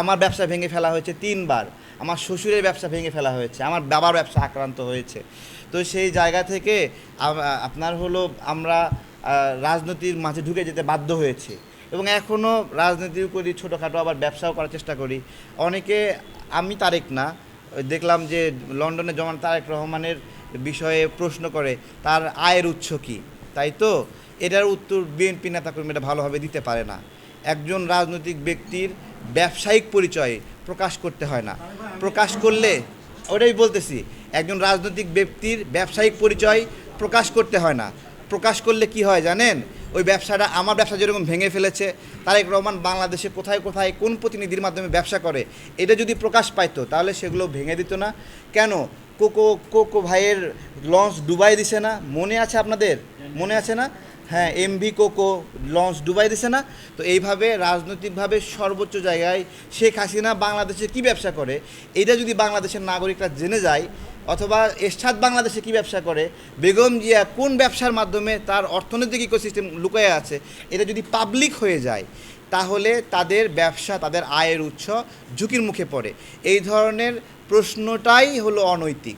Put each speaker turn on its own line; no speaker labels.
আমার ব্যবসা ভেঙে ফেলা হয়েছে তিনবার। আমার শ্বশুরের ব্যবসা ভেঙে ফেলা হয়েছে। আমার বাবার ব্যবসা আক্রান্ত হয়েছে। তো সেই জায়গা থেকে আপনার হলো আমরা রাজনীতির মাঝে ঢুকে যেতে বাধ্য হয়েছে। এবং এখনও রাজনীতিও করি ছোটোখাটো আবার ব্যবসাও করার চেষ্টা করি। অনেকে, আমি তারেক না দেখলাম যে লন্ডনে জমান তারেক রহমানের বিষয়ে প্রশ্ন করে, তার আয়ের উৎস কী? তাই তো? এটার উত্তর বিএনপি নেতাকর্মীরা ভালোভাবে দিতে পারে না। একজন রাজনৈতিক ব্যক্তির ব্যবসায়িক পরিচয় প্রকাশ করতে হয় না। প্রকাশ করলে, ওটাই বলতেছি, একজন রাজনৈতিক ব্যক্তির ব্যবসায়িক পরিচয় প্রকাশ করতে হয় না। প্রকাশ করলে কি হয় জানেন? ওই ব্যবসাটা, আমার ব্যবসা যেরকম ভেঙে ফেলেছে, তারেক রহমান বাংলাদেশে কোথায় কোথায় কোন প্রতিনিধির মাধ্যমে ব্যবসা করে, এটা যদি প্রকাশ পাইতো, তাহলে সেগুলো ভেঙে দিত না। কেন? কোকো কোকো ভাইয়ের লঞ্চ ডুবাই দিছে না? মনে আছে আপনাদের? মনে আছে না? হ্যাঁ এমভি কোকো লঞ্চ ডুবাই দিছে না? তো এইভাবে রাজনৈতিকভাবে সর্বোচ্চ জায়গায় শেখ হাসিনা বাংলাদেশে কি ব্যবসা করে? এটা যদি বাংলাদেশের নাগরিকরা জেনে যায় অথবা এরশাদ বাংলাদেশে কি ব্যবসা করে? বেগম জিয়া কোন ব্যবসার মাধ্যমে তার অর্থনৈতিক ইকোসিস্টেম লুকায় আছে? এটা যদি পাবলিক হয়ে যায়, তাহলে তাদের ব্যবসা, তাদের আয়ের উৎস ঝুঁকির মুখে পড়ে। এই ধরনের প্রশ্নটাই হলো অনৈতিক।